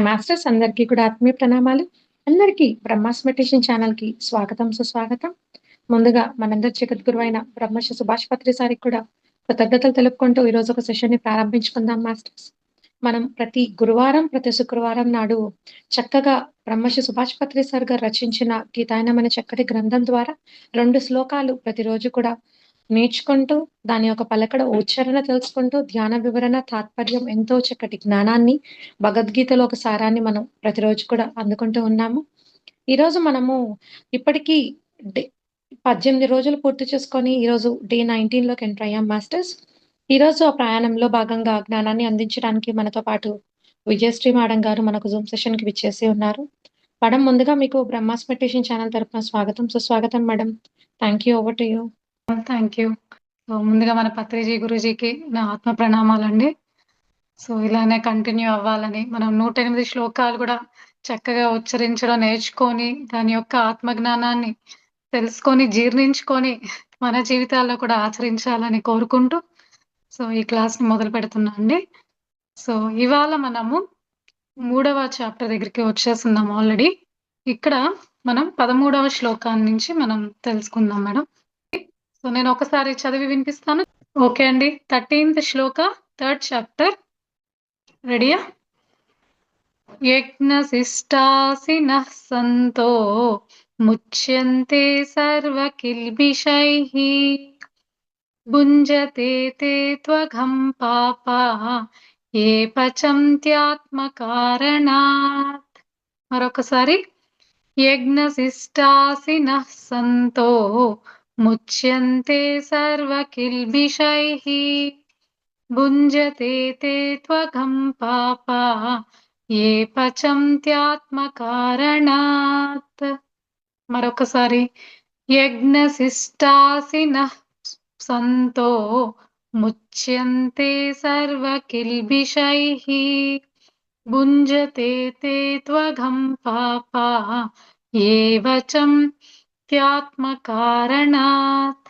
Hi masters అందరికీ కూడా ఆత్మీయ ప్రణామాలు. అందరికీ బ్రహ్మాస్ మెడిటేషన్ ఛానల్కి స్వాగతం సుస్వాగతం. ముందుగా మనందరి జగద్గురు అయిన బ్రహ్మశ్రీ సుభాష్ పత్రి సారికి కూడా కృతజ్ఞతలు తెలుపుకుంటూ ఈ రోజు ఒక సెషన్ని ప్రారంభించుకుందాం మాస్టర్స్ మనం ప్రతి గురువారం ప్రతి శుక్రవారం నాడు చక్కగా బ్రహ్మశ్రీ సుభాష్ పత్రి సార్ గారు రచించిన గీతాయనం అనే చక్కటి గ్రంథం ద్వారా రెండు శ్లోకాలు ప్రతిరోజు కూడా నేర్చుకుంటూ దాని యొక్క పలకడ ఉచ్చారణ తెలుసుకుంటూ ధ్యాన వివరణ తాత్పర్యం ఎంతో చక్కటి జ్ఞానాన్ని భగవద్గీతలో ఒక సారాన్ని మనం ప్రతిరోజు కూడా అందుకుంటూ ఉన్నాము. ఈరోజు మనము ఇప్పటికీ డే పద్దెనిమిది రోజులు పూర్తి చేసుకొని ఈరోజు డే నైన్టీన్లోకి ఎంటర్ అయ్యాం మాస్టర్స్. ఈరోజు ఆ ప్రయాణంలో భాగంగా జ్ఞానాన్ని అందించడానికి మనతో పాటు విజయశ్రీ మేడం గారు మనకు జూమ్ సెషన్కి విచ్చేసి ఉన్నారు. మేడం ముందుగా మీకు బ్రహ్మాస్ మెడిటేషన్ ఛానల్ తరపున స్వాగతం. సుస్వాగతం madam. Thank you over to you thank you so ముందుగా మన పత్రిజీ గురుజీకి నా ఆత్మ ప్రణామాలండి. సో ఇలానే కంటిన్యూ అవ్వాలని మనం నూట ఎనిమిది శ్లోకాలు కూడా చక్కగా ఉచ్చరించడం నేర్చుకొని దాని యొక్క ఆత్మజ్ఞానాన్ని తెలుసుకొని జీర్ణించుకొని మన జీవితాల్లో కూడా ఆచరించాలని కోరుకుంటూ సో ఈ క్లాస్ని మొదలు పెడుతున్నా అండి. సో ఇవాళ మనము మూడవ చాప్టర్ దగ్గరికి వచ్చేస్తున్నాం ఆల్రెడీ ఇక్కడ మనం పదమూడవ శ్లోకాన్ని నుంచి మనం తెలుసుకుందాం మేడం. సో నేను ఒకసారి చదివి వినిపిస్తాను. ఓకే అండి. Thirteenth shloka third chapter. రెడీయా? యజ్ఞశిష్టాసి సంతో ముచ్యంతే సర్వకిల్బిషైః. భుంజతే తే త్వఘం పాప. ఏ పచంత్యాత్మకారణాత్ మరొకసారి. యజ్ఞశిష్టాసి సంతో ముచ్యంతే సర్వకిల్బిషైః భుంజతే తే త్వఘం పాప ఏ పచంత్యాత్మకారణాత్ మరొకసారి యజ్ఞశిష్టాసిన సంతో ముచ్యంతే సర్వకిల్బిషైః భుంజతే తే త్వఘం పాపా ఏ వచం త్యాత్మకారణాత్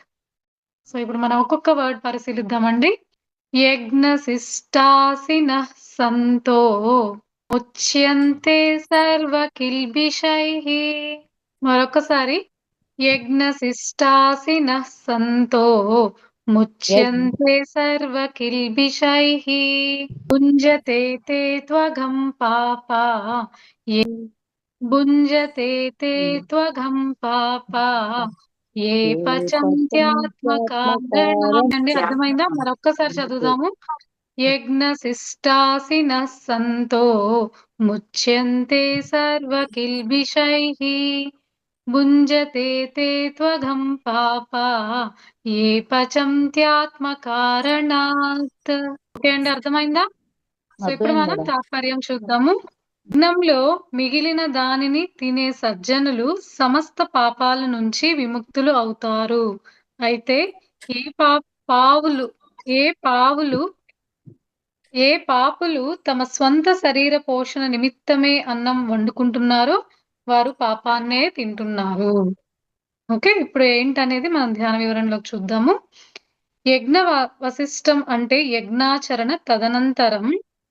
సో ఇప్పుడు మనం ఒక్కొక్క వర్డ్ పరిశీలిద్దామండి. యజ్ఞశిష్టాసిన సంతో ముచ్యంతే సర్వకిల్బిషైః. మరొకసారి యజ్ఞ శిష్టాసిన సంతో ముచ్యంతే సర్వకిల్బిషైః. భుంజతే తే త్వగం పాప. భుంజతే తే త్వఘం పాపా. ఏ పచంత్యాత్మకారణండి అర్థమైందా? మరొక్కసారి చదువుదాము. యజ్ఞశిష్టాసిన సంతో ముచ్యంతే సర్వకిల్బిషైః భుంజతే తే త్వఘం పాపా. ఏ పచంత్యాత్మకారణాత్ ఓకే అండి అర్థమైందా? సో ఇప్పుడు మనం తాత్పర్యం చూద్దాము. యజ్ఞంలో మిగిలిన దానిని తినే సజ్జనులు సమస్త పాపాల నుంచి విముక్తులు అవుతారు. అయితే ఏ పా పావులు ఏ పావులు ఏ పాపులు తమ స్వంత శరీర పోషణ నిమిత్తమే అన్నం వండుకుంటున్నారో వారు పాపాన్నే తింటున్నారు. ఓకే ఇప్పుడు ఏంటనేది మనం ధ్యాన వివరణలోకి చూద్దాము. యజ్ఞ వశిష్టం అంటే యజ్ఞాచరణ తదనంతరం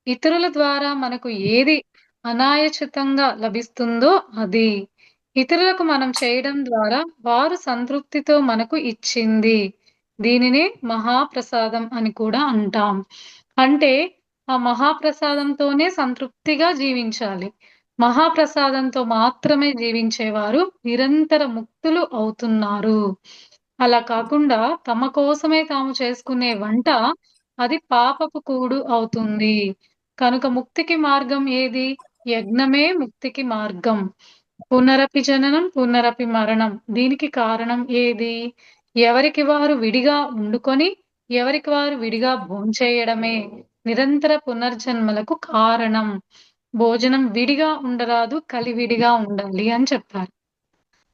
ఇతరుల ద్వారా మనకు ఏది అనాయచితంగా లభిస్తుందో అది. ఇతరులకు మనం చేయడం ద్వారా వారు సంతృప్తితో మనకు ఇచ్చింది. దీనినే మహాప్రసాదం అని కూడా అంటాం. అంటే ఆ మహాప్రసాదంతోనే సంతృప్తిగా జీవించాలి. మహాప్రసాదంతో మాత్రమే జీవించేవారు నిరంతర ముక్తులు అవుతున్నారు. అలా కాకుండా తమ కోసమే తాము చేసుకునే వంట అది పాపపు కూడు అవుతుంది. కనుక ముక్తికి మార్గం ఏది? యజ్ఞమే ముక్తికి మార్గం. పునరపి జననం పునరపి మరణం. దీనికి కారణం ఏది? ఎవరికి వారు విడిగా ఉండుకొని ఎవరికి వారు విడిగా భోంచేయడమే. నిరంతర పునర్జన్మలకు కారణం. భోజనం విడిగా ఉండరాదు కలివిడిగా ఉండాలి అని చెప్పారు.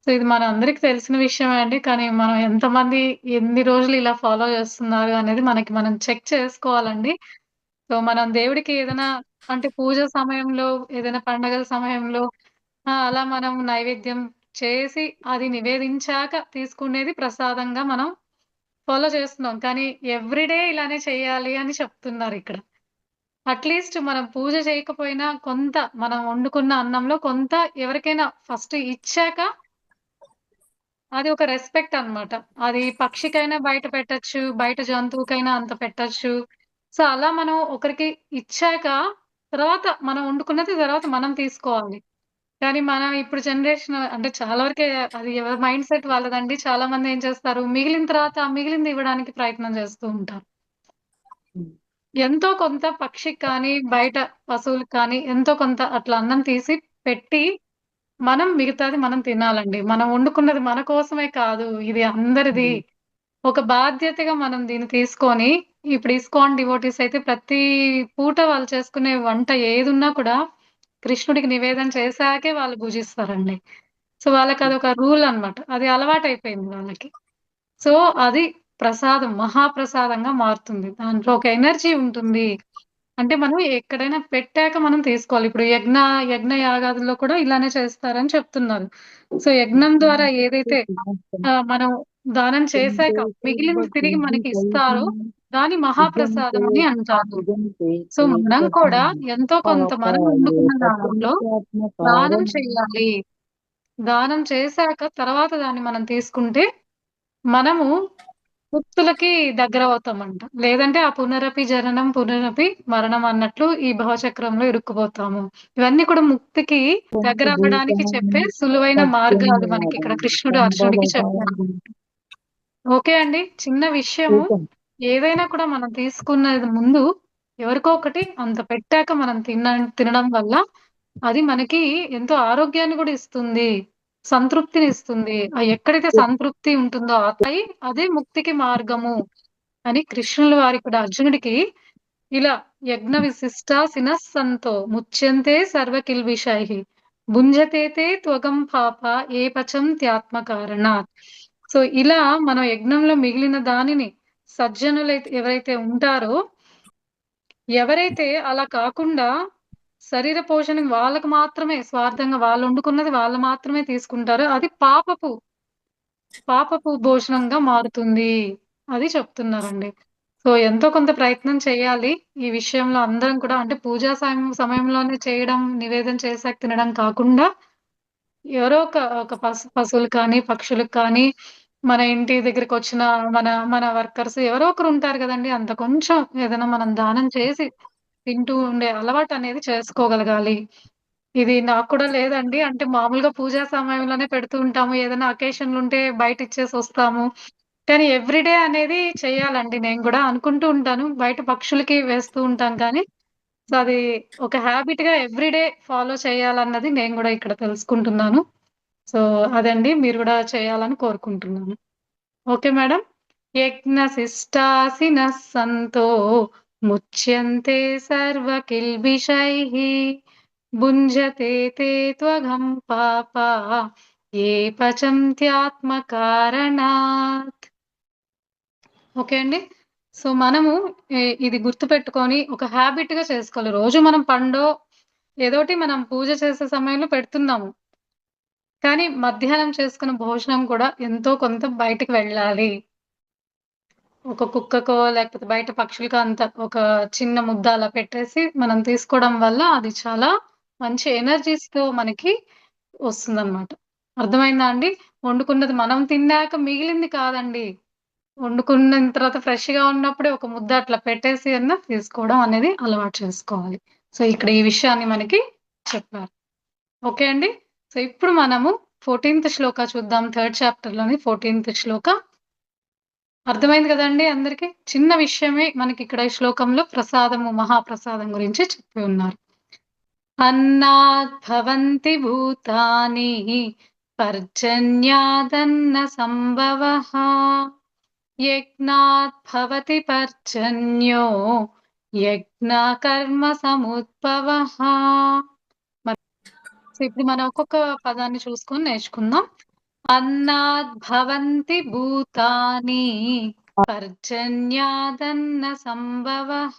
సో ఇది మన అందరికి తెలిసిన విషయమే అండి. కానీ మనం ఎంతమంది ఎన్ని రోజులు ఇలా ఫాలో చేస్తున్నారు అనేది మనకి మనం చెక్ చేసుకోవాలండి. సో మనం దేవుడికి ఏదైనా అంటే పూజ సమయంలో ఏదైనా పండగల సమయంలో అలా మనం నైవేద్యం చేసి అది నివేదించాక తీసుకునేది ప్రసాదంగా మనం ఫాలో చేస్తున్నాం కానీ ఎవ్రీడే ఇలానే చేయాలి అని చెప్తున్నారు ఇక్కడ అట్‌లీస్ట్ మనం పూజ చేయకపోయినా కొంత మనం వండుకున్న అన్నంలో కొంత ఎవరికైనా ఫస్ట్ ఇచ్చాక అది ఒక రెస్పెక్ట్ అన్నమాట. అది పక్షికైనా బయట పెట్టొచ్చు. బయట జంతువుకైనా అంత పెట్టొచ్చు. సో, అలా మనం ఒకరికి ఇచ్చాక తర్వాత మనం వండుకున్నది తర్వాత మనం తీసుకోవాలి. కానీ మనం ఇప్పుడు జనరేషన్ అంటే చాలా వరకే అది ఎవరి మైండ్ సెట్ వాళ్ళదండి. చాలా మంది ఏం చేస్తారు మిగిలిన తర్వాత ఆ మిగిలింది ఇవ్వడానికి ప్రయత్నం చేస్తూ ఉంటారు. హ్మ్. ఎంతో కొంత పక్షికి కానీ, బయట పశువులకి కానీ ఎంతో కొంత అట్లా అన్నం తీసి పెట్టి, మనం మిగతాది మనం తినాలండి. మనం వండుకున్నది మన కోసమే కాదు. ఇది అందరిది. హ్మ్. ఒక బాధ్యతగా మనం దీన్ని తీసుకొని ఇప్పుడు ఇస్కాన్ డివోటీస్ అయితే ప్రతి పూట వాళ్ళు చేసుకునే వంట ఏదున్నా కూడా కృష్ణుడికి నివేదన చేశాకే వాళ్ళు పూజిస్తారండి. సో, వాళ్ళకదొక రూల్ అన్నమాట. అది అలవాటైపోయింది వాళ్ళకి. సో, అది ప్రసాదం మహాప్రసాదంగా మారుతుంది. దాంట్లో ఒక ఎనర్జీ ఉంటుంది. అంటే మనం ఎక్కడైనా పెట్టాక మనం తీసుకోవాలి. ఇప్పుడు యజ్ఞ యజ్ఞ యాగాదుల్లో కూడా ఇలానే చేస్తారని చెప్తున్నారు. సో, యజ్ఞం ద్వారా ఏదైతే మనం దానం చేశాక మిగిలింది తిరిగి మనకి ఇస్తారో దాన్ని మహాప్రసాదం అని అంటారు. సో, మనం కూడా ఎంతో కొంత మనం వండుకున్న దానంలో దానం చేయాలి. దానం చేశాక తర్వాత దాన్ని మనం తీసుకుంటే మనము ముక్తులకి దగ్గరవుతామంట. లేదంటే ఆ పునరపి జననం, పునరపి మరణం అన్నట్లు ఈ భవచక్రంలో ఇరుక్కుపోతాము. ఇవన్నీ కూడా ముక్తికి దగ్గరవ్వడానికి చెప్పే సులువైన మార్గాలు మనకి ఇక్కడ కృష్ణుడు అర్జునుడికి చెప్పారు. ఓకే అండి. చిన్న విషయము ఏదైనా కూడా మనం తీసుకున్నది ముందు ఎవరికో ఒకటి అంత పెట్టాక మనం తిన తినడం వల్ల అది మనకి ఎంతో ఆరోగ్యాన్ని కూడా ఇస్తుంది. సంతృప్తిని ఇస్తుంది ఎక్కడైతే సంతృప్తి ఉంటుందో అతయి అదే ముక్తికి మార్గము అని కృష్ణుల వారి కూడా అర్జునుడికి ఇలా యజ్ఞ విశిష్ట సినస్సంతో ముచ్యంతే సర్వ భుంజతేతే త్వగం పాప ఏ పచం త్యాత్మ కారణ సో, ఇలా మనం యజ్ఞంలో మిగిలిన దానిని సజ్జనులైతే ఎవరైతే ఉంటారో ఎవరైతే అలా కాకుండా శరీర పోషణ వాళ్ళకు మాత్రమే స్వార్థంగా వాళ్ళు వండుకున్నది వాళ్ళు మాత్రమే తీసుకుంటారో అది పాపపు పాపపు భోజనంగా మారుతుంది. అది చెప్తున్నారండి. సో, ఎంతో కొంత ప్రయత్నం చేయాలి. ఈ విషయంలో అందరం కూడా అంటే పూజా సమయం సమయంలోనే చేయడం, నివేదన చేశాక తినడం కాకుండా ఎవరో ఒక ఒక పశు పశువులు కానీ, పక్షులకు కానీ, మన ఇంటి దగ్గరికి వచ్చిన మన మన వర్కర్స్ ఎవరో ఒకరు ఉంటారు కదండి అంత కొంచెం ఏదైనా మనం దానం చేసి తింటూ ఉండే అలవాటు అనేది చేసుకోగలగాలి. ఇది నాకు కూడా లేదండి. అంటే మామూలుగా పూజా సమయంలోనే పెడుతూ ఉంటాము. ఏదైనా అకేషన్‌లుంటే బయట ఇచ్చేసొస్తాము. కానీ ఎవ్రీడే అనేది చేయాలండి నేను గూడా అనుకుంటూ ఉంటాను. బయట పక్షులకి వేస్తూ ఉంటాను కానీ, సో, అది ఒక హాబిట్‌గా ఎవ్రీడే ఫాలో చేయాలన్నది నేను గూడా ఇక్కడ తెలుసుకుంటున్నాను. సో, అదండి మీరు కూడా చేయాలని కోరుకుంటున్నాను. Okay madam. యజ్ఞ శిష్టాసిన సంతో ముచ్యంతే సర్వ కిల్బిషై భుంజతే తే త్వగం పాప ఏ పచంత్యాత్మ కారణాత్. ఓకే అండి. సో, మనము ఇది గుర్తుపెట్టుకొని ఒక హాబిట్‌గా చేసుకోవాలి. రోజు మనం పండో ఏదోటి మనం పూజ చేసే సమయంలో పెడుతున్నాము. కానీ మధ్యాహ్నం చేసుకున్న భోజనం కూడా ఎంతో కొంత బయటికి వెళ్ళాలి. ఒక కుక్కకో లేకపోతే బయట పక్షులకో అంత ఒక చిన్న ముద్ద అలా పెట్టేసి మనం తీసుకోవడం వల్ల అది చాలా మంచి ఎనర్జీస్‌తో మనకి వస్తుందన్నమాట. అర్థమైందా అండి? వండుకున్నది మనం తిన్నాక మిగిలింది కాదండి. వండుకున్న తర్వాత ఫ్రెష్‌గా ఉన్నప్పుడే ఒక ముద్ద అట్లా పెట్టేసి అన్నా తీసుకోవడం అనేది అలవాటు చేసుకోవాలి. సో, ఇక్కడ ఈ విషయాన్ని మనకి చెప్పారు. ఓకే అండి. సో, ఇప్పుడు మనము 14థ్ శ్లోక చూద్దాం. థర్డ్ చాప్టర్లోని ఫోర్టీన్త్ శ్లోక. అర్థమైంది కదండి అందరికి? చిన్న విషయమే మనకిక్కడ ఈ శ్లోకంలో ప్రసాదము, మహాప్రసాదం గురించి చెప్పి ఉన్నారు. అన్నాద్ భవంతి భూతాని పర్జన్యాదన్న సంభవః యజ్ఞాత్ భవతి పర్జన్యో యజ్ఞ కర్మ సముద్భవ సో, ఇప్పుడు మనం ఒక్కొక్క పదాన్ని చూసుకొని నేర్చుకుందాం. అన్నాద్ భవంతి భూతాని పర్జన్యాదన్న సంభవః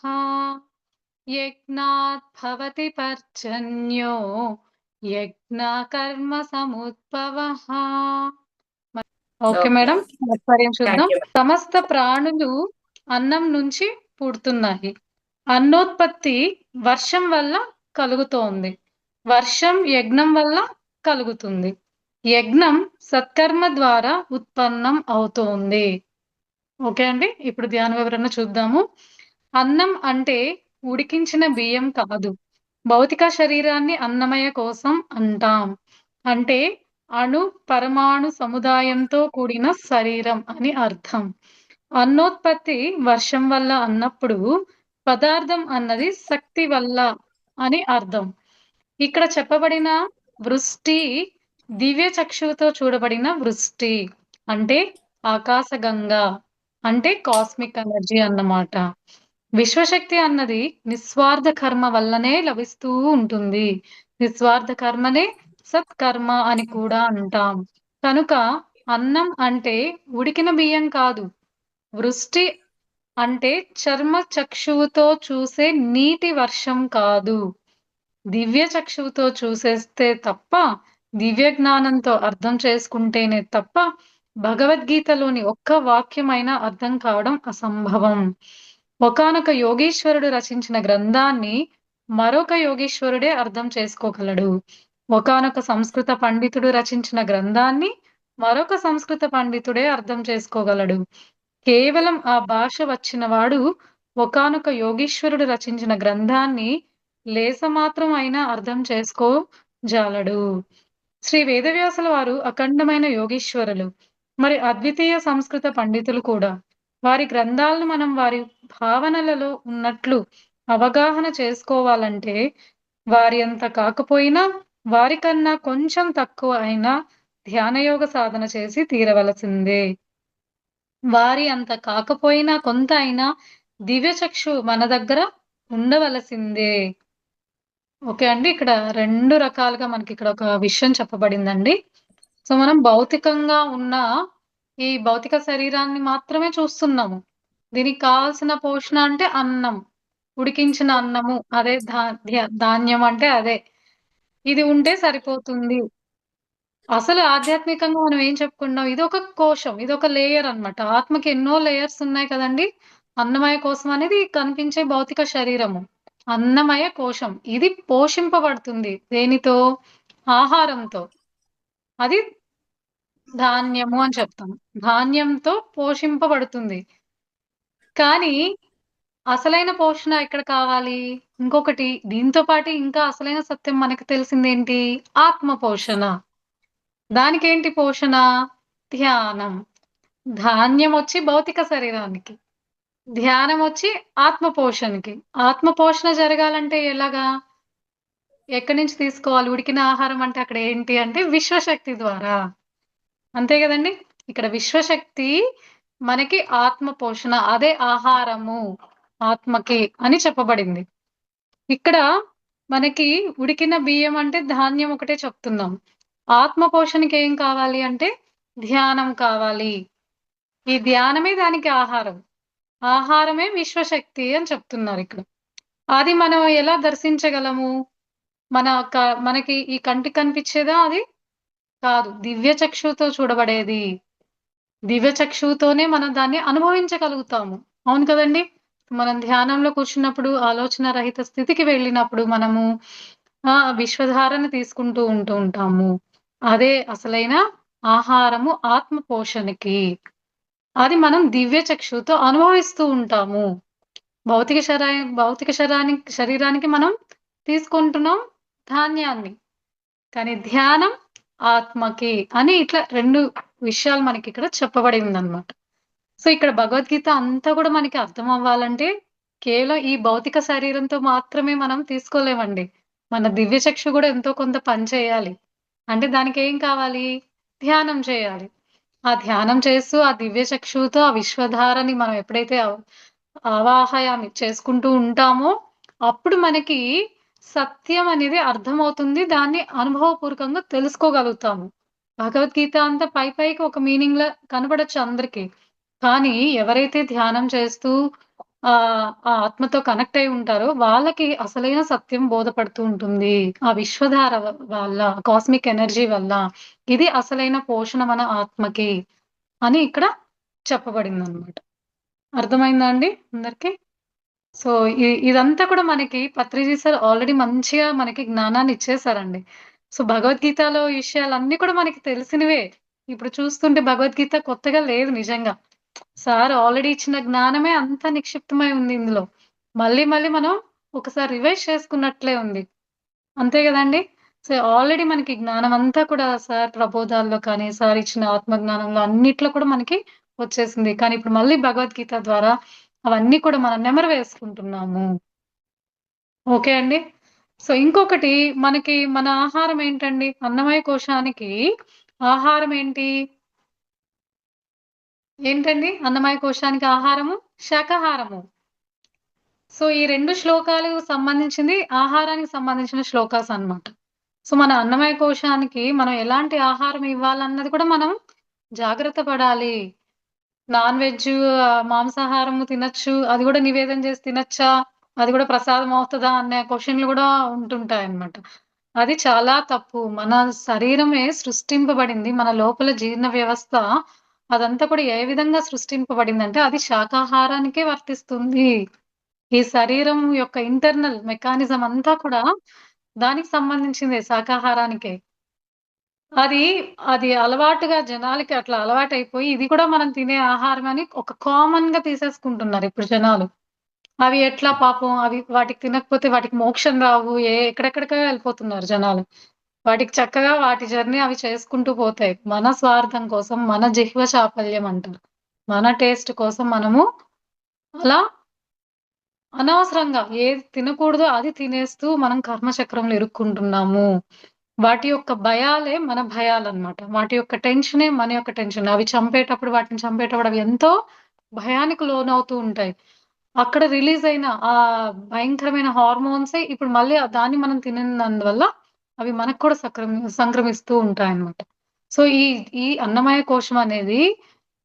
యజ్ఞాత్ భవతి పర్జన్యో యజ్ఞ కర్మ సముద్భవః. ఓకే. మేడం. తాత్పర్యం చూద్దాం. సమస్త ప్రాణులు అన్నం నుంచి పుడుతున్నాయి. అన్నోత్పత్తి వర్షం వల్ల కలుగుతోంది వర్షం యజ్ఞం వల్ల కలుగుతుంది. యజ్ఞం సత్కర్మ ద్వారా ఉత్పన్నం అవుతోంది. ఓకే అండి? ఇప్పుడు ధ్యాన వివరణ చూద్దాము. అన్నం అంటే ఉడికించిన బియ్యం కాదు. భౌతిక శరీరాన్ని అన్నమయ కోసం అంటాం. అంటే అణు పరమాణు సముదాయంతో కూడిన శరీరం అని అర్థం. అన్నోత్పత్తి వర్షం వల్ల అన్నప్పుడు పదార్థం అన్నది శక్తి వల్ల అని అర్థం. ఇక్కడ చెప్పబడిన వృష్టి దివ్య చక్షువుతో చూడబడిన వృష్టి అంటే ఆకాశగంగా అంటే కాస్మిక్ ఎనర్జీ అన్నమాట. విశ్వశక్తి అన్నది నిస్వార్థ కర్మ వల్లనే లభిస్తూ ఉంటుంది. నిస్వార్థ కర్మనే సత్కర్మ అని కూడా అంటాం. కనుక అన్నం అంటే ఉడికిన బియ్యం కాదు. వృష్టి అంటే చర్మ చక్షువుతో చూసే నీటి వర్షం కాదు. దివ్య చక్షువుతో చూసేస్తే తప్ప దివ్య జ్ఞానంతో అర్థం చేసుకుంటేనే తప్ప భగవద్గీతలోని ఒక్క వాక్యమైనా అర్థం కావడం అసంభవం. ఒకానొక యోగీశ్వరుడు రచించిన గ్రంథాన్ని మరొక యోగీశ్వరుడే అర్థం చేసుకోగలడు. ఒకానొక సంస్కృత పండితుడు రచించిన గ్రంథాన్ని మరొక సంస్కృత పండితుడే అర్థం చేసుకోగలడు. కేవలం ఆ భాష వచ్చిన వాడు ఒకానొక యోగీశ్వరుడు రచించిన గ్రంథాన్ని లేస మాత్రం అయినా అర్థం చేసుకో జాలడు. శ్రీ వేదవ్యాసుల వారు అఖండమైన యోగీశ్వరులు. మరి అద్వితీయ సంస్కృత పండితులు కూడా. వారి గ్రంథాలను మనం వారి భావనలలో ఉన్నట్లు అవగాహన చేసుకోవాలంటే వారి అంత కాకపోయినా వారికన్నా కొంచెం తక్కువ అయినా ధ్యానయోగ సాధన చేసి తీరవలసిందే. వారి అంత కాకపోయినా కొంత అయినా దివ్యచక్షు మన దగ్గర ఉండవలసిందే. ఓకే అండి. ఇక్కడ రెండు రకాలుగా మనకి ఇక్కడ ఒక విషయం చెప్పబడిందండి. సో మనం భౌతికంగా ఉన్న ఈ భౌతిక శరీరాన్ని మాత్రమే చూస్తున్నాము. దీనికి కావాల్సిన పోషణ అంటే అన్నం. ఉడికించిన అన్నము అదే ధాన్యం అంటే అదే. ఇది ఉంటే సరిపోతుంది. అసలు ఆధ్యాత్మికంగా మనం ఏం చెప్పుకున్నాం ఇది ఒక కోశం ఇది ఒక లేయర్ అన్నమాట. ఆత్మకి ఎన్నో లేయర్స్ ఉన్నాయి కదండి. అన్నమయ కోసం అనేది కనిపించే భౌతిక శరీరము. అన్నమయ కోశం. ఇది పోషింపబడుతుంది దేనితో? ఆహారంతో. అది ధాన్యము అని చెప్తాం. ధాన్యంతో పోషింపబడుతుంది. కానీ అసలైన పోషణ ఎక్కడ కావాలి? ఇంకొకటి దీంతో పాటు ఇంకా అసలైన సత్యం మనకు తెలిసిందేంటి? ఆత్మ పోషణ దానికేంటి పోషణ? ధ్యానం. ధాన్యం వచ్చి భౌతిక శరీరానికి. ధ్యానం వచ్చి ఆత్మ పోషణకి ఆత్మ పోషణ జరగాలంటే ఎలాగా? ఎక్కడి నుంచి తీసుకోవాలి? ఉడికిన ఆహారం అంటే అక్కడ ఏంటి అంటే విశ్వశక్తి ద్వారా. అంతే కదండి? ఇక్కడ విశ్వశక్తి మనకి ఆత్మ పోషణ అదే ఆహారము ఆత్మకి అని చెప్పబడింది. ఇక్కడ మనకి ఉడికిన బియ్యం అంటే ధాన్యం ఒకటే చెప్తున్నాం. ఆత్మ పోషణకి ఏం కావాలి అంటే ధ్యానం కావాలి. ఈ ధ్యానమే దానికి ఆహారం. ఆహారమే విశ్వశక్తి అని చెప్తున్నారు ఇక్కడ. అది మనం ఎలా దర్శించగలము? మన మనకి ఈ కంటి కనిపించేదా అది? కాదు. దివ్య చక్షువుతో చూడబడేది. దివ్య చక్షువుతోనే మనం దాన్ని అనుభవించగలుగుతాము. అవును కదండి? మనం ధ్యానంలో కూర్చున్నప్పుడు ఆలోచన రహిత స్థితికి వెళ్ళినప్పుడు మనము ఆ విశ్వధారణ తీసుకుంటూ ఉంటూ ఉంటాము. అదే అసలైన ఆహారము ఆత్మ పోషణకి అది మనం దివ్య చక్షుతో అనుభవిస్తూ ఉంటాము. భౌతిక శరా భౌతిక శరానికి శరీరానికి మనం తీసుకుంటున్నాం ధాన్యాన్ని. కానీ ధ్యానం ఆత్మకి అని ఇట్లా రెండు విషయాలు మనకి ఇక్కడ చెప్పబడి ఉందన్నమాట. సో ఇక్కడ భగవద్గీత అంతా కూడా మనకి అర్థం అవ్వాలంటే కేవలం ఈ భౌతిక శరీరంతో మాత్రమే మనం తీసుకోలేమండి. మన దివ్య చక్షు కూడా ఎంతో కొంత పని చేయాలి. అంటే దానికి ఏం కావాలి? ధ్యానం చేయాలి. ఆ ధ్యానం చేస్తూ ఆ దివ్య చక్షువుతో ఆ విశ్వధారని మనం ఎప్పుడైతే అవాహయాన్ని చేసుకుంటూ ఉంటామో అప్పుడు మనకి సత్యం అనేది అర్థమవుతుంది. దాన్ని అనుభవపూర్వకంగా తెలుసుకోగలుగుతాము. భగవద్గీత అంతా పై పైకి ఒక మీనింగ్ లా కనపడచ్చు అందరికి. కానీ ఎవరైతే ధ్యానం చేస్తూ ఆ ఆ ఆత్మతో కనెక్ట్ అయి ఉంటారో వాళ్ళకి అసలైన సత్యం బోధపడుతూ ఉంటుంది ఆ విశ్వధార వల్ల కాస్మిక్ ఎనర్జీ వల్ల ఇది అసలైన పోషణ మన ఆత్మకి అని ఇక్కడ చెప్పబడింది అనమాట అర్థమైందా అండి అందరికి సో ఇదంతా కూడా మనకి పత్రిజీ సార్ ఆల్రెడీ మంచిగా మనకి జ్ఞానాన్ని ఇచ్చేసారండి. సో భగవద్గీతలో విషయాలన్నీ కూడా మనకి తెలిసినవే. ఇప్పుడు చూస్తుంటే భగవద్గీత కొత్తగా లేదు నిజంగా. సార్ ఆల్రెడీ ఇచ్చిన జ్ఞానమే అంతా నిక్షిప్తమై ఉంది ఇందులో. మళ్ళీ మళ్ళీ మనం ఒకసారి రివైజ్ చేసుకున్నట్లే ఉంది. అంతే కదండి సో ఆల్రెడీ మనకి జ్ఞానం అంతా కూడా సార్ ప్రబోధాల్లో కానీ, సార్ ఇచ్చిన ఆత్మజ్ఞానంలో అన్నిట్లో కూడా మనకి వచ్చేసింది. కానీ ఇప్పుడు మళ్ళీ భగవద్గీత ద్వారా అవన్నీ కూడా మనం నెమరు వేసుకుంటున్నాము. ఓకే అండి. సో ఇంకొకటి మనకి మన ఆహారం ఏంటండి? అన్నమయ కోశానికి ఆహారం ఏంటి? ఏంటండి? అన్నమయ కోశానికి ఆహారము శాకాహారము. సో ఈ రెండు శ్లోకాలు సంబంధించింది ఆహారానికి సంబంధించిన శ్లోకాస్ అన్నమాట. సో మన అన్నమయ కోశానికి మనం ఎలాంటి ఆహారం ఇవ్వాలన్నది కూడా మనం జాగ్రత్త పడాలి. నాన్ వెజ్ మాంసాహారము తినొచ్చు. అది కూడా నివేదన చేసి తినొచ్చా? అది కూడా ప్రసాదం అవుతుందా అనే క్వశ్చన్లు కూడా ఉంటుంటాయి అన్నమాట అది చాలా తప్పు. మన శరీరమే సృష్టింపబడింది. మన లోపల జీర్ణ వ్యవస్థ అదంతా కూడా ఏ విధంగా సృష్టింపబడిందంటే అది శాకాహారానికే వర్తిస్తుంది. ఈ శరీరం యొక్క ఇంటర్నల్ మెకానిజం అంతా కూడా దానికి సంబంధించింది శాకాహారానికే. అది, అది అలవాటుగా జనాలకి అట్లా అలవాటైపోయి ఇది కూడా మనం తినే ఆహారం అని ఒక కామన్‌గా తీసేసుకుంటున్నారు ఇప్పుడు జనాలు. అవి ఎట్లా పాపం అవి వాటికి తినకపోతే వాటికి మోక్షం రావు. ఏ ఎక్కడెక్కడికో వెళ్ళిపోతున్నారు జనాలు. వాటికి చక్కగా వాటి జర్నీ అవి చేసుకుంటూ పోతాయి. మన స్వార్థం కోసం, మన జిహ్వ చాపల్యం అంటారు. మన టేస్ట్ కోసం మనము అలా అనవసరంగా ఏది తినకూడదో అది తినేస్తూ మనం కర్మచక్రంలో ఇరుక్కుంటున్నాము. వాటి యొక్క భయాలే మన భయాలన్నమాట. వాటి యొక్క టెన్షనే మన యొక్క టెన్షన్. అవి చంపేటప్పుడు వాటిని చంపేటప్పుడు అవి ఎంతో భయానికి లోనవుతూ ఉంటాయి. అక్కడ రిలీజ్ అయిన ఆ భయంకరమైన హార్మోన్సే ఇప్పుడు మళ్ళీ దాన్ని మనం తినందువల్ల అవి మనకు కూడా సక్రమి సంక్రమిస్తూ ఉంటాయన్నమాట. సో ఈ ఈ అన్నమయ కోశం అనేది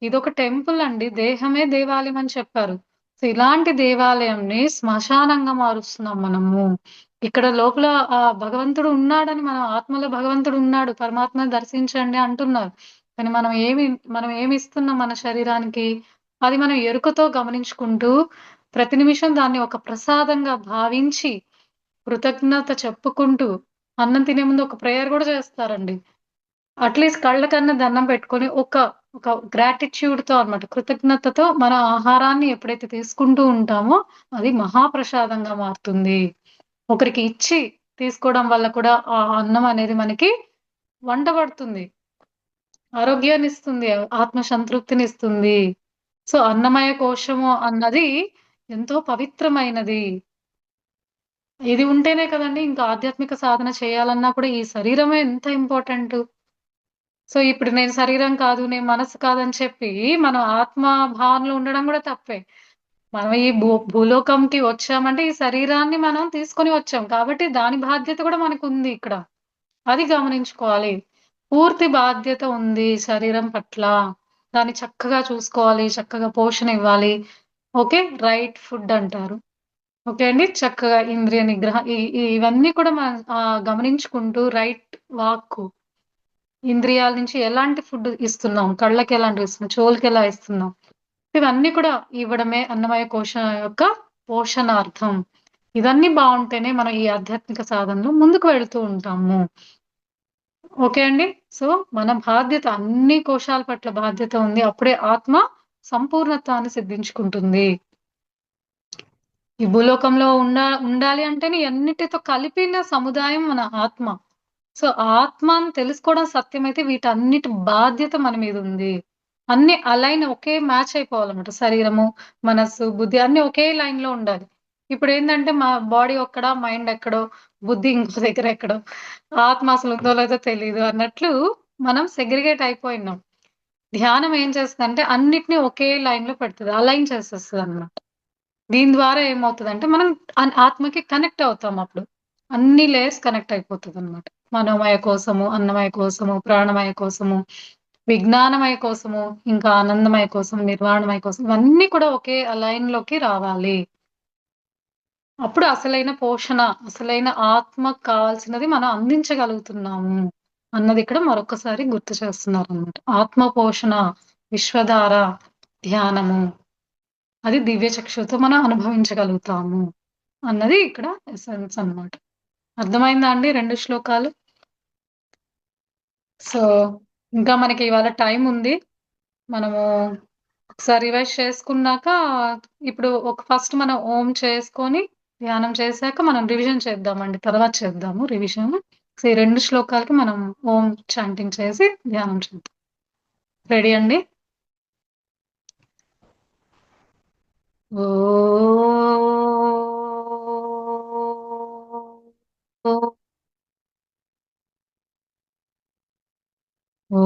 ఇది ఒక టెంపుల్ అండి. దేహమే దేవాలయం అని చెప్పారు. సో ఇలాంటి దేవాలయంని శ్మశానంగా మారుస్తున్నాం మనము. ఇక్కడ లోపల ఆ భగవంతుడు ఉన్నాడని మనం ఆత్మలో భగవంతుడు ఉన్నాడు. పరమాత్మని దర్శించండి అంటున్నారు. కానీ మనం ఏమి మనం ఏమి ఇస్తున్నాం మన శరీరానికి? అది మనం ఎరుకతో గమనించుకుంటూ ప్రతి నిమిషం దాన్ని ఒక ప్రసాదంగా భావించి కృతజ్ఞత చెప్పుకుంటూ అన్నం తినే ముందు ఒక ప్రేయర్ కూడా చేస్తారండి. అట్‌లీస్ట్ కళ్ళకన్నా దండం పెట్టుకొని ఒక ఒక గ్రాటిట్యూడ్‌తో అన్నమాట. కృతజ్ఞతతో మన ఆహారాన్ని ఎప్పుడైతే తీసుకుంటూ ఉంటామో అది మహాప్రసాదంగా మారుతుంది. ఒకరికి ఇచ్చి తీసుకోవడం వల్ల కూడా ఆ అన్నం అనేది మనకి వంట పడుతుంది. ఆరోగ్యాన్నిస్తుంది. ఆత్మ సంతృప్తినిస్తుంది. సో అన్నమయ కోశము అన్నది ఎంతో పవిత్రమైనది. ఇది ఉంటేనే కదండీ ఇంకా ఆధ్యాత్మిక సాధన చేయాలన్నా కూడా ఈ శరీరమే ఎంత ఇంపార్టెంట్ సో ఇప్పుడు నేను శరీరం కాదు, నేను మనసు కాదని చెప్పి మనం ఆత్మ భావనలో ఉండడం కూడా తప్పే. మనం ఈ భూ భూలోకంకి వచ్చామంటే ఈ శరీరాన్ని మనం తీసుకొని వచ్చాం. కాబట్టి దాని బాధ్యత కూడా మనకు ఉంది ఇక్కడ. అది గమనించుకోవాలి. పూర్తి బాధ్యత ఉంది శరీరం పట్ల. దాన్ని చక్కగా చూసుకోవాలి. చక్కగా పోషణ ఇవ్వాలి. ఓకే. రైట్ ఫుడ్ అంటారు. ఓకే అండి. చక్కగా ఇంద్రియ నిగ్రహ ఇవన్నీ కూడా మనం గమనించుకుంటూ రైట్ వాక్కు. ఇంద్రియాల నుంచి ఎలాంటి ఫుడ్ ఇస్తున్నాం? కళ్ళకి ఎలాంటివి ఇస్తున్నాం? చెవులకి ఎలా ఇస్తున్నాం? ఇవన్నీ కూడా ఇవ్వడమే అన్నమయ కోశం యొక్క పోషణార్థం. ఇవన్నీ బాగుంటేనే మనం ఈ ఆధ్యాత్మిక సాధనలో ముందుకు వెళుతూ ఉంటాము. ఓకే అండి. సో మన బాధ్యత అన్ని కోశాల పట్ల బాధ్యత ఉంది. అప్పుడే ఆత్మ సంపూర్ణత్వాన్ని సిద్ధించుకుంటుంది. ఈ భూలోకంలో ఉండ ఉండాలి అంటేనే అన్నిటితో కలిపిన సముదాయం మన ఆత్మ. సో ఆత్మను తెలుసుకోవడం సత్యమైతే వీటన్నిటి బాధ్యత మన మీద ఉంది. అన్ని అలైన్ ఒకే మ్యాచ్ అయిపోవాలన్నమాట. శరీరము, మనస్సు, బుద్ధి అన్ని ఒకే లైన్లో ఉండాలి. ఇప్పుడు ఏంటంటే మా బాడీ ఒక్కడ, మైండ్ ఎక్కడో, బుద్ధి ఇంకో దగ్గర ఎక్కడో, ఆత్మ అసలు ఉందో లేదో తెలియదు అన్నట్లు మనం సెగ్రిగేట్ అయిపోయినాం. ధ్యానం ఏం చేస్తదంటే అన్నిటిని ఒకే లైన్లో పెడుతుంది అలైన్ చేసేస్తదన్నమాట. దీని ద్వారా ఏమవుతదంటే మనం ఆత్మకి కనెక్ట్ అవుతాం అప్పుడు. అన్ని లేయర్స్ కనెక్ట్ అయిపోతుంది అనమాట మనోమయ కోసము అన్నమయ కోసము ప్రాణమయ కోసము విజ్ఞానమయ కోసము ఇంకా ఆనందమయ కోసం నిర్వాణమయ కోసం ఇవన్నీ కూడా ఒకే లైన్‌లోకి రావాలి. అప్పుడు అసలైన పోషణ, అసలైన ఆత్మకు కావాల్సినది మనం అందించగలుగుతున్నాము. అన్నది ఇక్కడ మరొకసారి గుర్తు చేస్తున్నారు అనమాట ఆత్మ పోషణ, విశ్వధార, ధ్యానము. అది దివ్య చక్షుతో మనం అనుభవించగలుగుతాము అన్నది ఇక్కడ ఎసెన్స్ అన్నమాట. అర్థమైందా అండి రెండు శ్లోకాలు? సో ఇంకా మనకి ఇవాళ టైం ఉంది. మనము ఒకసారి రివైజ్ చేసుకున్నాక ఇప్పుడు ఒక ఫస్ట్ మనం ఓం చేసుకొని ధ్యానం చేశాక మనం రివిజన్ చేద్దామండి. తర్వాత చేద్దాము రివిజన్ సో ఈ రెండు శ్లోకాలకి మనం ఓం చాంటింగ్ చేసి ధ్యానం చేద్దాం. రెడీ అండి? Oh, oh, oh,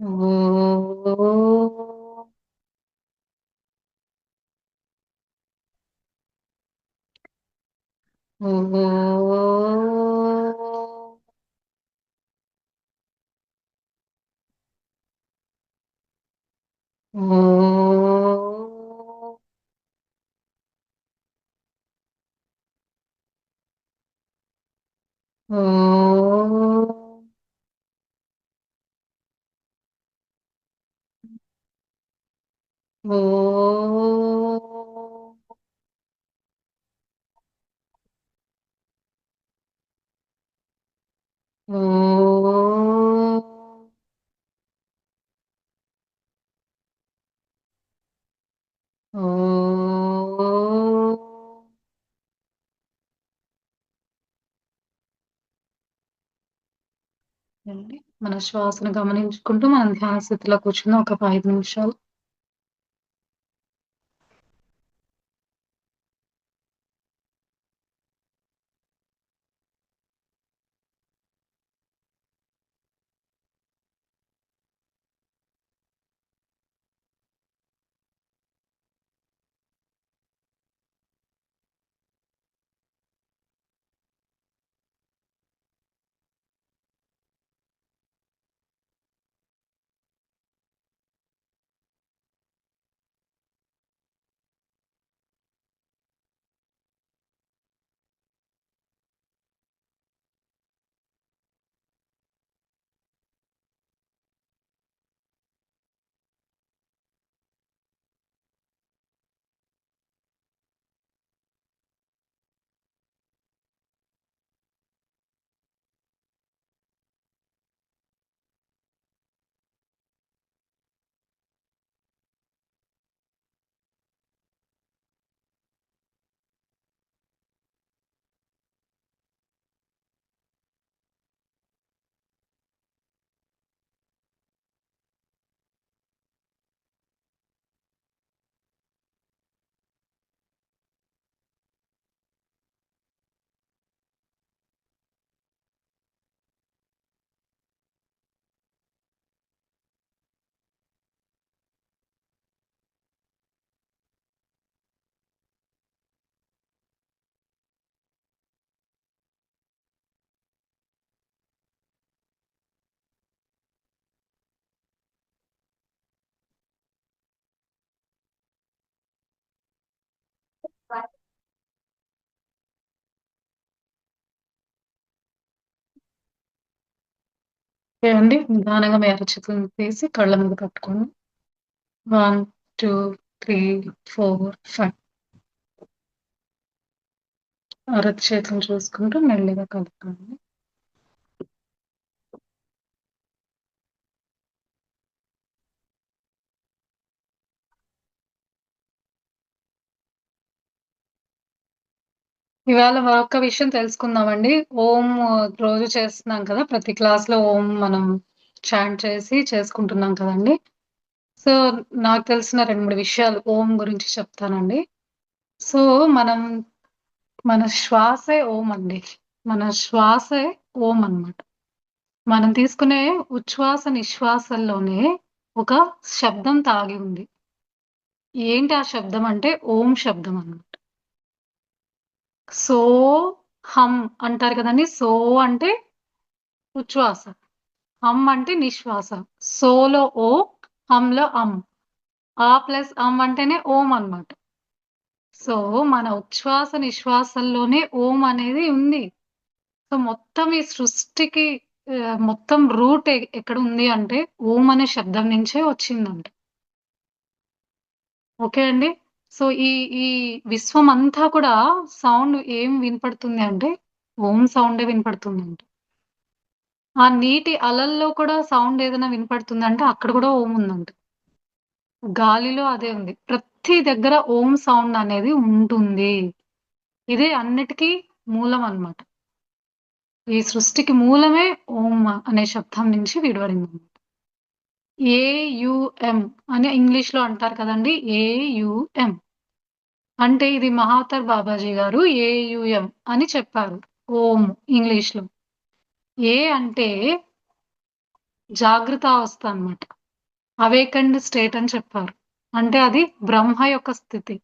oh. oh. 어... 어... 어... మన శ్వాసను గమనించుకుంటూ మనం ధ్యాన స్థితిలో కూర్చుని ఒక ఐదు నిమిషాలు. ఓకే అండి నిదానంగా మీ అరచేతులను తీసి కళ్ళ మీద కట్టుకోండి one two three four five. అరచేతులు చూసుకుంటూ మెల్లిగా కలుపుకోండి ఇవాళ మరొక విషయం తెలుసుకుందామండి. ఓం రోజు చేస్తున్నాం కదా ప్రతి క్లాస్లో ఓం మనం చాంట్ చేసి చేసుకుంటున్నాం కదండి. సో నాకు తెలిసిన రెండు మూడు విషయాలు ఓం గురించి చెప్తానండి. సో మనం మన శ్వాసే ఓం అండి. మన శ్వాసే ఓం అన్నమాట. మనం తీసుకునే ఉచ్ఛ్వాస నిశ్వాసల్లోనే ఒక శబ్దం తాగి ఉంది. ఏంటి ఆ శబ్దం అంటే ఓం శబ్దం అన్నమాట. సో హమ్ అంటారు కదండి. సో అంటే ఉచ్ఛ్వాస. హమ్ అంటే నిశ్వాస. సోలో ఓ హంలో అమ్. ఆ ప్లస్ అమ్ అంటేనే ఓం అన్నమాట. సో మన ఉచ్ఛ్వాస నిశ్వాసంలోనే ఓం అనేది ఉంది. సో మొత్తం ఈ సృష్టికి మొత్తం రూట్ ఎక్కడ ఉంది అంటే ఓం అనే శబ్దం నుంచే వచ్చిందంట. ఓకే అండి. సో ఈ ఈ విశ్వం అంతా కూడా సౌండ్ ఏం వినపడుతుంది అంటే ఓం సౌండే అంట ఆ నీటి అలల్లో కూడా సౌండ్ ఏదైనా వినపడుతుందంటే అక్కడ కూడా ఓం ఉందంట. గాలిలో అదే ఉంది. ప్రతి దగ్గర ఓం సౌండ్ అనేది ఉంటుంది. ఇదే అన్నిటికీ మూలం అన్నమాట. ఈ సృష్టికి మూలమే ఓం అనే శబ్దం నుంచి విడవడింది ఏయుఎం అని ఇంగ్లీష్‌లో అంటారు కదండి ఏయుఎం. అంటే ఇది మహాతర్ బాబాజీ గారు ఏయుఎం అని చెప్పారు. ఓం ఇంగ్లీష్‌లో. ఏ అంటే జాగృతావస్థ అన్నమాట. అవేకెండ్ స్టేట్ అని చెప్పారు. అంటే అది బ్రహ్మ యొక్క స్థితి.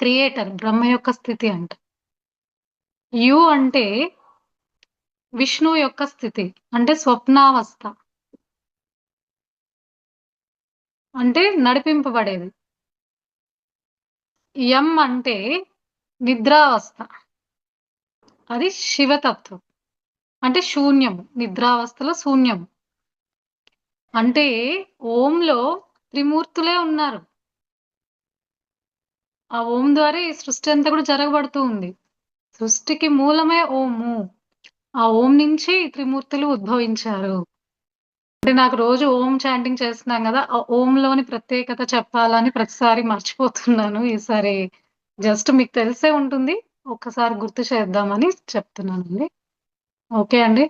క్రియేటర్ బ్రహ్మ యొక్క స్థితి అంట. యు అంటే విష్ణు యొక్క స్థితి. అంటే స్వప్నావస్థ. అంటే నడిపింపబడేది. యం అంటే నిద్రావస్థ. అది శివతత్వం. అంటే శూన్యము. నిద్రావస్థలో శూన్యము. అంటే ఓంలో త్రిమూర్తులే ఉన్నారు. ఆ ఓం ద్వారా ఈ సృష్టి అంతా కూడా జరగబడుతూ ఉంది. సృష్టికి మూలమే ఓము. ఆ ఓం నుంచి త్రిమూర్తులు ఉద్భవించారు. అంటే నాకు రోజు ఓం చాంటింగ్ చేస్తున్నాం కదా ఆ ఓంలోని ప్రత్యేకత చెప్పాలని ప్రతిసారి మర్చిపోతున్నాను. ఈసారి జస్ట్ మీకు తెలిసే ఉంటుంది. ఒక్కసారి గుర్తు చేద్దామని చెప్తున్నానండి. ఓకే అండి.